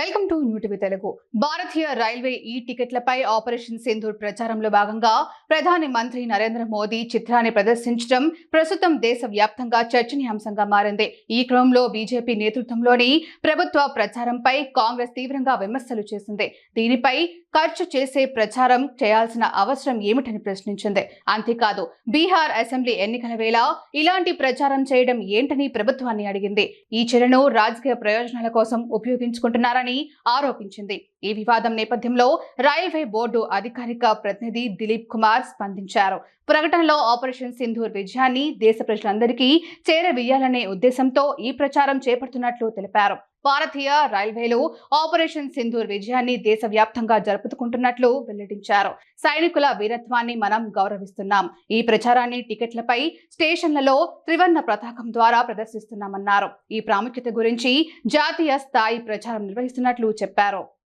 Welcome to new Telugu. Bharatiya railway ఈ టికెట్లపై operation Sindoor ప్రచారంలో భాగంగా ప్రధాని మంత్రి నరేంద్ర మోదీ చిత్రాన్ని ప్రదర్శించడం ప్రస్తుతం దేశవ్యాప్తంగా చర్చనీయాంశంగా మారింది. ఈ క్రమంలో బీజేపీ నేతృత్వంలోని ప్రభుత్వ ప్రచారంపై కాంగ్రెస్ తీవ్రంగా విమర్శలు చేసింది. దీనిపై ఖర్చు చేసే ప్రచారం చేయాల్సిన అవసరం ఏమిటని ప్రశ్నించింది. అంతేకాదు బీహార్ అసెంబ్లీ ఎన్నికల వేళ ఇలాంటి ప్రచారం చేయడం ఏంటని ప్రభుత్వాన్ని అడిగింది. ఈ చర్యను రాజకీయ ప్రయోజనాల కోసం ఉపయోగించుకుంటున్నారని ఆరోపించింది. ఈ వివాదం నేపథ్యంలో రైల్వే బోర్డు అధికారిక ప్రతినిధి దిలీప్ కుమార్ స్పందించారు. ప్రకటనలో ఆపరేషన్ సింధూర్ విజయాన్ని దేశ ప్రజలందరికీ చేరవేయాలనే ఉద్దేశంతో ఈ ప్రచారం చేపడుతున్నట్లు తెలిపారు. భారతీయ రైల్వేలు ఆపరేషన్ సింధూర్ విజయాన్ని దేశవ్యాప్తంగా జరుపుకుంటున్నట్లు వెల్లడించారు. సైనికుల వీరత్వాన్ని మనం గౌరవిస్తున్నాం. ఈ ప్రచారాన్ని టికెట్లపై స్టేషన్లలో త్రివర్ణ పతాకం ద్వారా ప్రదర్శిస్తున్నామన్నారు. ఈ ప్రాముఖ్యత గురించి జాతీయ స్థాయి ప్రచారం నిర్వహిస్తున్నట్లు చెప్పారు.